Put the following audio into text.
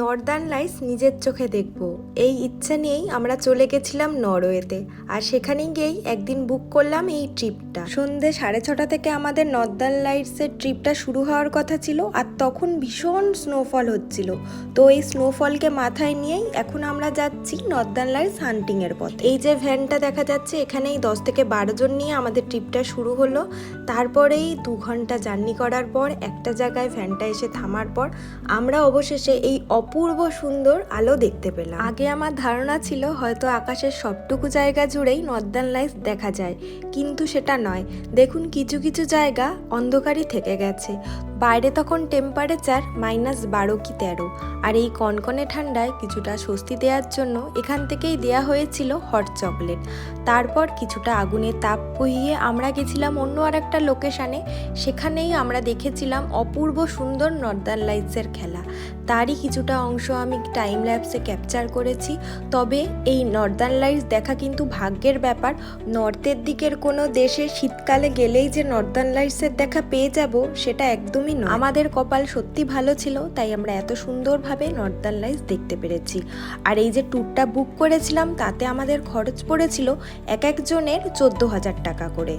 Northern lights নিজের চোখে দেখব। এই ইচ্ছা নিয়েই আমরা চলে গেছিলাম নরওয়েতে, আর সেখানেই গিয়েই একদিন বুক করলাম এই ট্রিপটা। সন্ধে সাড়ে ছটা থেকে আমাদের নর্দার্ন লাইটসের ট্রিপটা শুরু হওয়ার কথা ছিল, আর তখন ভীষণ স্নোফল হচ্ছিল। তো এই স্নোফলকে মাথায় নিয়েই এখন আমরা যাচ্ছি নর্দার্ন লাইটস হান্টিংয়ের পথ। এই যে ভ্যানটা দেখা যাচ্ছে, এখানেই দশ থেকে বারো জন নিয়ে আমাদের ট্রিপটা শুরু হলো। তারপরেই দু ঘণ্টা জার্নি করার পর একটা জায়গায় ভ্যানটা এসে থামার পর আমরা অবশেষে এই অপূর্ব সুন্দর আলো দেখতে পেলাম। আগে আমার ধারণা ছিল হয়তো আকাশের সবটুকু জায়গা জুড়েই নর্দার্ন লাইটস দেখা যায়, কিন্তু সেটা নয়। দেখুন কিছু কিছু জায়গা অন্ধকারই থেকে গেছে। বাইরে তখন টেম্পারেচার মাইনাস বারো কি তেরো। আর এই কনকনে ঠান্ডায় কিছুটা স্বস্তি দেওয়ার জন্য এখান থেকেই দেয়া হয়েছিল হট চকলেট তারপর কিছুটা আগুনের তাপ বহিয়ে আমরা গেছিলাম অন্য আর একটা লোকেশানে সেখানেই আমরা দেখেছিলাম অপূর্ব সুন্দর নর্দার্ন লাইটসের খেলা। তারই কিছুটা অংশ আমি টাইম ল্যাপসে ক্যাপচার করেছি। তবে এই নর্দার্ন লাইটস দেখা কিন্তু ভাগ্যের ব্যাপার। নর্থের দিকের কোনো দেশে শীতকালে গেলেই যে নর্দার্ন লাইটসের দেখা পেয়ে যাব, সেটা একদমই নয়। আমাদের কপাল সত্যি ভালো ছিল, তাই আমরা এত সুন্দরভাবে নর্দার্ন লাইটস দেখতে পেরেছি। আর এই যে ট্যুরটা বুক করেছিলাম, তাতে আমাদের খরচ পড়েছিল এক একজনের চোদ্দ হাজার টাকা করে।